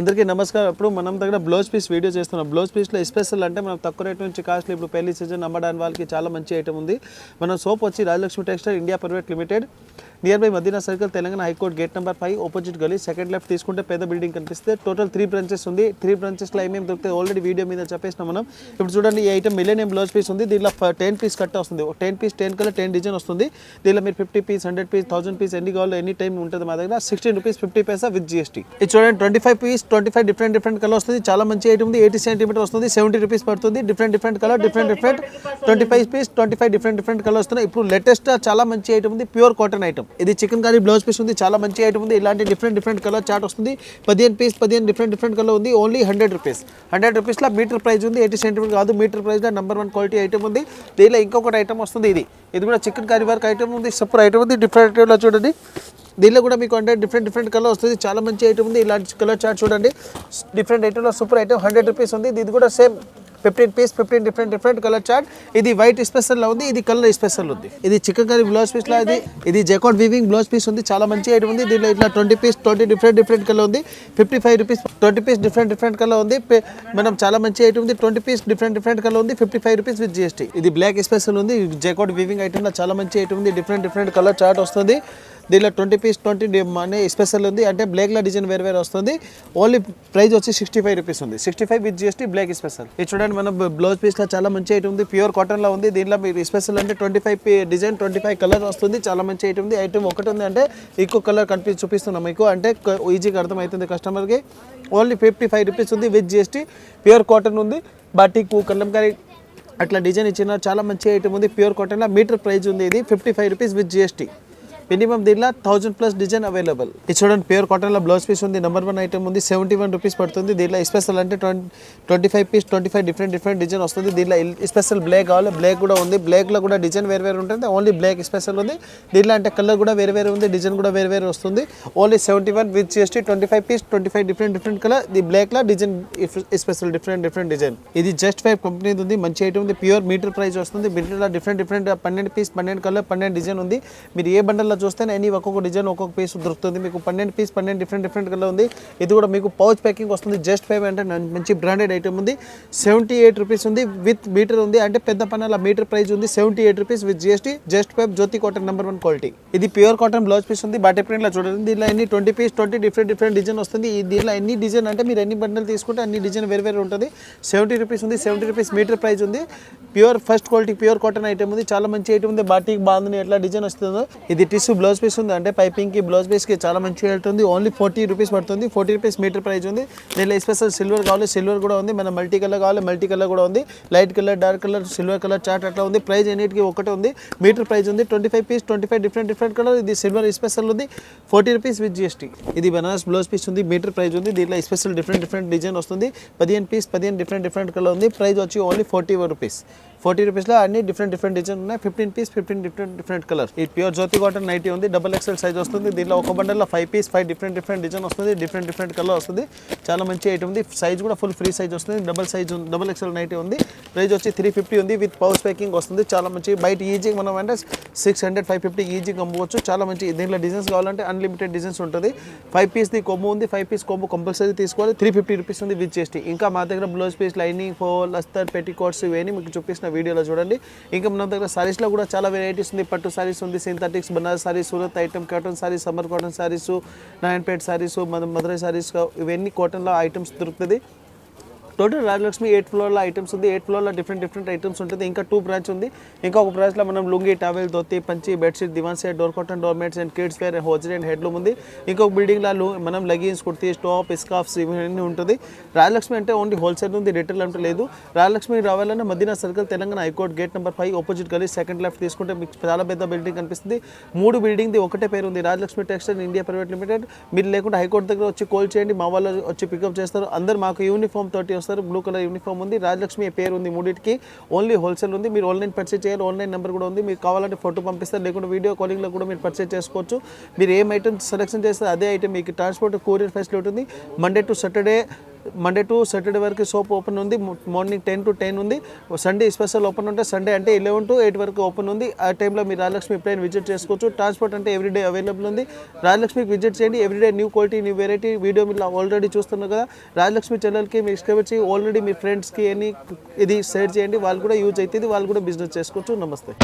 అందరికీ నమస్కారం. ఇప్పుడు మనం దగ్గర బ్లౌజ్ పీస్ వీడియో చేస్తున్నాం. బ్లౌజ్ పీస్లో ఎస్పెషల్ అంటే మనం తక్కువ రేట్ నుంచి కాస్ట్లీ ఇప్పుడు పెళ్ళి సీజన్ అమ్మడానికి వాళ్ళకి చాలా మంచి ఐటమ్ ఉంది. మనం సోప్ వచ్చి Rajalakshmi textile India private limited. Near by Madina circle Telangana high court gate number five opposite Gali second left తీసుకుంటే పెద్ద బిల్డింగ్ కనిపిస్తే టోటల్ త్రీ బ్రాంచెస్ ఉంది. త్రీ బ్రాంచెస్లో ఏమేమి దొరుకుతాయి ఆల్రెడీ వీడియో మీద చెప్పేసినాం మనం. ఇప్పుడు చూడండి ఈ ఐటమ్ మిలేనియం బ్లౌజ్ పీస్ ఉంది. దీనిలో టెన్ పీస్ కట్ వస్తుంది. Ten piece ten colour ten design వస్తుంది. దీనిలో మీరు fifty piece hundred piece thousand piece ఎన్ని కావాలో ఎనీ టైం ఉంటుంది మా దగ్గర. Sixteen rupees fifty paisa with GST ఇది చూడండి twenty five piece twenty five different different colour వస్తుంది. చాలా మంచి ఐటమ్ ఉంది. ఎయిటీ సెంటీమీటర్ వస్తుంది. సెవెంటీ రూపీస్ పడుతుంది. Different different colour different different twenty five piece twenty five different different colour వస్తున్నాయి. ఇప్పుడు లేటెస్ట్ చాలా మంచి ఐటమ్ ఉంది. ప్యూర్ కాటన్ ఐటమ్ ఇది చికెన్ కర్రీ బ్లౌజ్ పీస్ ఉంది చాలా మంచి ఐటమ్ ఉంది. ఇలాంటి డిఫరెంట్ డిఫరెంట్ కలర్ చార్ట్ వస్తుంది. పదిహేను పీస్ పదిహేను డిఫరెంట్ డిఫరెంట్ కలర్ ఉంది. ఓన్లీ హండ్రెడ్ రూపీస్ హండ్రెడ్ రూపీస్లో మీటర్ ప్రైస్ ఉంది. ఎయిటీ సెంటీమీటర్ కాదు మీటర్ ప్రైస్లో నెంబర్ వన్ క్వాలిటీ ఐటమ్ ఉంది. దీనిలో ఇంకొకటి ఐటమ్ వస్తుంది ఇది. ఇది కూడా చికెన్ కర్రీ వర్క్ ఐటమ్ ఉంది. సూపర్ ఐటమ్ ఉంది. డిఫరెంట్ ఐటమ్లో చూడండి. దీనిలో కూడా మీకు అంటే డిఫరెంట్ డిఫరెంట్ కలర్ వస్తుంది. చాలా మంచి ఐటమ్ ఉంది. ఇలాంటి కలర్ చార్ట్ చూడండి. డిఫరెంట్ ఐటమ్లో సూపర్ ఐటమ్ హండ్రెడ్ రూపీస్ ఉంది. ఇది కూడా same fifteen piece fifteen different different colour chart ఇది వైట్ స్పెషల్లో ఉంది ఇది కలర్ స్పెషల్ ఉంది. ఇది చికెన్ కర్రీ బ్లౌజ్ పీస్లో ఇది ఇది జెకాట్ వీవింగ్ బ్లౌజ్ పీస్ ఉంది చాలా మంచి ఐటమ్ ఉంది. దీంట్లో ఇట్లా twenty piece twenty different different colour ఉంది. Fifty five rupees twenty piece different different colour ఉంది మనం చాలా మంచి ఐటమ్ ఉంది. Twenty piece different different colour ఉంది. Fifty five rupees with GST ఇది బ్లాక్ స్పెషల్ ఉంది. జెకాట్ వీవింగ్ ఐటమ్లో చాలా మంచి ఐటమ్ ఉంది. డిఫరెంట్ డిఫరెంట్ కలర్ చార్ట్ వస్తుంది. దీనిలో ట్వంటీ పీస్ ట్వంటీ అనే స్పెషల్ ఉంది. అంటే బ్లేక్లో డిజైన్ వేరే వేరే వస్తుంది. ఓన్లీ ప్రైస్ వచ్చి సిక్స్టీ ఫైవ్ రూపీస్ ఉంది sixty five with GST black special ఇది చూడండి మనం బ్లౌజ్ పీస్లో చాలా మంచి ఐటమ్ ఉంది. ప్యూర్ కాటన్లో ఉంది. దీనిలో మీరు స్పెషల్ అంటే twenty five design twenty five colour వస్తుంది. చాలా మంచి ఐటమ్ ఉంది. ఐటమ్ ఒకటి ఉంది అంటే ఎక్కువ కలర్ కనిపి చూపిస్తున్నాం మీకు. అంటే ఈజీగా అర్థమవుతుంది కస్టమర్కి ఓన్లీ ఫిఫ్టీ ఫైవ్ రూపీస్ ఉంది విత్ జిఎస్టీ ప్యూర్ కాటన్ ఉంది. బాటిక్ కలంకారీ అట్లా డిజైన్ ఇచ్చిన చాలా మంచి ఐటమ్ ఉంది. ప్యూర్ కాటన్లో మీటర్ ప్రైజ్ ఉంది ఇది. Fifty five rupees with GST minimum దీనిలో థౌసండ్ ప్లస్ డిజైన్ అవైలబుల్ ఇది చూడండి ప్యూర్ కాటన్లో బ్లౌజ్ పీస్ ఉంది నెంబర్ వన్ ఐటమ్ ఉంది సెవెంటీ వన్ రూపీస్ పడుతుంది. దీనిలో స్పెషల్ అంటే twenty twenty five piece twenty five different different design వస్తుంది. దీనిలో స్పెషల్ బ్లాక్ కావాలి బ్లాక్ కూడా ఉంది. బ్లాక్లో కూడా డిజైన్ వేరు వేరు ఉంటుంది. ఓన్లీ బ్లాక్ స్పెషల్ ఉంది. దీనిలో అంటే కలర్ కూడా వేరే వేరే ఉంది డిజైన్ కూడా వేరే వేరే వస్తుంది. Only seventy one with GST twenty five piece twenty five different different colour the బ్లాక్లో design special different different design ఇది జస్ట్ ఫైవ్ కంపెనీ ఉంది మంచి ఐటమ్ ఉంది ప్యూర్ మీటర్ ప్రైస్ వస్తుంది. మీటర్లో డిఫరెంట్ డిఫరెంట్ పన్నెండు పీస్ పన్నెండు కలర్ పన్నెండు డిజైన్ ఉంది. మీరు ఏ బండల్లో చూస్తేనే ఎనీ ఒక్కొక్క డిజైన్ ఒక్కొక్క పీస్ దొరుకుతుంది. మీకు పన్నెండు పీస్ పన్నెండు డిఫరెంట్ డిఫరెంట్ కలర్ ఉంది. ఇది కూడా మీకు పౌచ్ ప్యాకింగ్ వస్తుంది. జస్ట్ ఫైవ్ అంటే మంచి బ్రాండెడ్ ఐటమ్ ఉంది. సెవెంటీ ఎయిట్ రూపీస్ ఉంది విత్ మీటర్ ఉంది. అంటే పెద్ద పన్నెల మీటర్ ప్రైస్ ఉంది. Seventy eight rupees with GST just five Jyothi cotton number one quality ఇది ప్యూర్ కాటన్ బ్లౌజ్ పీస్ ఉంది. బాటి ప్రింట్లో చూడండి. దీనిలో ఎన్ని twenty piece twenty different different design వస్తుంది. ఈ దీనిలో ఎన్ని డిజైన్ అంటే మీరు ఎన్ని బండలు తీసుకుంటే అన్ని డిజైన్ వేరే వేరే ఉంటుంది. సెవెంటీ రూపీస్ ఉంది. సెవెంటీ రూపీస్ మీటర్ ప్రైస్ ఉంది. Pure first quality pure cotton item ఉంది. చాలా మంచి ఐటమ్ ఉంది. బాటికి బాగుంది ఎట్లా డిజైన్ వస్తుందో. ఇది టిష్యూ బ్లౌజ్ పీస్ ఉంది. అంటే పైపింగ్కి బ్లౌజ్ పీస్కి చాలా మంచిగా రేట్ ఉంది ఓన్లీ ఫార్టీ రూపీస్ పడుతుంది. ఫార్టీ రూపీస్ మీటర్ ప్రైస్ ఉంది. దీనిలో స్పెషల్ సిల్వర్ కావాలి. సిల్వర్ కూడా ఉంది. మన మల్టీ కలర్ కావాలి. మల్టీ కలర్ కూడా ఉంది. Light colour dark colour silver colour chart అట్లా ఉంది. ప్రైస్ ఎన్నిటికీ ఒకటే ఉంది. మీటర్ ప్రైస్ ఉంది. Twenty five piece twenty five different different colour ఇది సిల్వర్ స్పెషల్ ఉంది ఫార్టీ రూపీస్ విత్ జిఎస్టీ ఇది బనారస్ బ్లౌజ్ పీస్ ఉంది. మీటర్ ప్రైస్ ఉంది. దీంట్లో స్పెషల్ డిఫరెంట్ డిఫరెంట్ డిజైన్ వస్తుంది. పదిహేను పీస్ పదిహేను డిఫరెంట్ డిఫరెంట్ కలర్ ఉంది. ప్రైస్ వచ్చి only forty one rupees forty రూపీస్లో అన్ని డిఫరెంట్ డిఫరెంట్ డిజైన్ ఉన్నాయి. Fifteen piece fifteen different different colour ఈ ప్యూర్ జ్యోతి కాటన్ నైటీ ఉంది. డబల్ ఎక్స్ఎల్ సైజ్ వస్తుంది. దీనిలో ఒక బండల్లో five piece five different different design వస్తుంది. డిఫరెంట్ డిఫరెంట్ కలర్ వస్తుంది. చాలా మంచి ఐటమ్ ఉంది. సైజ్ కూడా ఫుల్ ఫ్రీ సైజ్ వస్తుంది. Double size double XL nighty ఉంది. ప్రైజ్ వచ్చి త్రీ ఫిఫ్టీ ఉంది. విత్ పౌచ్ ప్యాకింగ్ వస్తుంది. చాలా మంచి బయట ఈజీ మనం అంటే సిక్స్ హండ్రెడ్ ఫైవ్ ఫిఫ్టీ ఈజీగా అమ్మవచ్చు చాలా మంచి దీంట్లో డిజైన్స్ కావాలంటే అన్లిమిటెడ్ డిజైన్స్ ఉంటుంది. ఫైవ్ పీస్ది కొమ్ము ఉంది. ఫైవ్ పీస్ కొమ్ము కంపల్సరీ తీసుకోవాలి. త్రీ ఫిఫ్టీ రూపీస్ ఉంది విత్ చేసి ఇంకా మా దగ్గర బ్లౌజ్ పీస్ లైనింగ్ ఫోల్ అస్తర్ పెట్టికోట్స్ ఇవన్నీ మీకు చూపిస్తున్న వీడియోలో చూడండి. ఇంకా మన దగ్గర సారీస్లో కూడా చాలా వెరైటీస్ ఉంది. పట్టు సారీస్ ఉంది synthetics Banaras saris Surat item cotton saris summer cotton saris Nayanpet saris మన మధురై సారీస్ ఇవన్నీ కాటన్లో ఐటమ్స్ దొరుకుతుంది. టోటల్ రాజలక్ష్మి ఎయిట్ ఫ్లోర్లో ఐటమ్స్ ఉంది. ఎయిట్ ఫ్లోర్లో డిఫరెంట్ డిఫరెంట్ ఐటమ్స్ ఉంటుంది. ఇంకా టూ బ్రాంచ్ ఉంది. ఇంకా ఒక బ్రాంచ్లో మనం లుంగి టవెల్ ధోతి పంచి bedsheet divan set door cotton door mats and kids wear hosiery and handloom ఉంది. ఇంకొక బిల్డింగ్లో మనం లగేజ్ కుర్తి టాప్ స్కార్ఫ్స్ ఇవన్నీ ఉంటుంది. రాజలక్ష్మి అంటే ఓన్లీ హోల్సేల్ ఉంది. రిటైల్ అంటే లేదు. రాజలక్ష్మి రావాలన్నా Madina circle Telangana high court gate number five opposite గలీ సెకండ్ లెఫ్ట్ తీసుకుంటే మీకు చాలా పెద్ద బిల్డింగ్ కనిపిస్తుంది. మూడు బిల్డింగ్ది ఒకటే పేరు ఉంది. Rajalakshmi textile India private limited మీరు లేకుండా హైకోర్టు దగ్గర వచ్చి కోల్ చేయండి. మా వాళ్ళు వచ్చి పికప్ చేస్తారు. అందరు మాకు యూనిఫామ్ తోటి వస్తారు. బ్లూ కలర్ యూనిఫామ్ ఉంది రాజలక్ష్మి పేరు ఉంది మూడింటికి. ఓన్లీ హోల్సేల్ ఉంది మీరు ఆన్లైన్ పర్చేజ్ చేయాలి ఆన్లైన్ నెంబర్ కూడా ఉంది. మీకు కావాలంటే ఫోటో పంపిస్తారు లేకుంటే వీడియో కాలింగ్లో కూడా మీరు పర్చేజ్ చేసుకోవచ్చు. మీరు ఏం ఐటమ్ సెలెక్షన్ చేస్తే అదే ఐటమ్ మీకు ట్రాన్స్పోర్ట్ కొరియర్ ఫెసిలిటీ ఉంది. Monday to Saturday Monday to Saturday వరకు షాప్ ఓపెన్ ఉంది. మార్నింగ్ టెన్ టు టెన్ ఉంది. సండే స్పెషల్ ఓపెన్ ఉంటే సండే అంటే ఎలెవెన్ టు ఎయిట్ వరకు ఓపెన్ ఉంది. ఆ టైంలో మీరు రాజలక్ష్మి ప్లేన్ విజిట్ చేసుకోవచ్చు. ట్రాన్స్పోర్ట్ అంటే ఎవ్రీడే అవైలబుల్ ఉంది. రాజలక్ష్మికి విజిట్ చేయండి. Everyday new quality new variety video మీరు ఆల్రెడీ చూస్తున్నారు కదా. రాజలక్ష్మి ఛానల్కి మీరు ఇష్టపచ్చి ఆల్రెడీ మీ ఫ్రెండ్స్కి అని ఇది షేర్ చేయండి. వాళ్ళు కూడా యూజ్ అవుతుంది. వాళ్ళు కూడా బిజినెస్ చేసుకోవచ్చు. నమస్తే.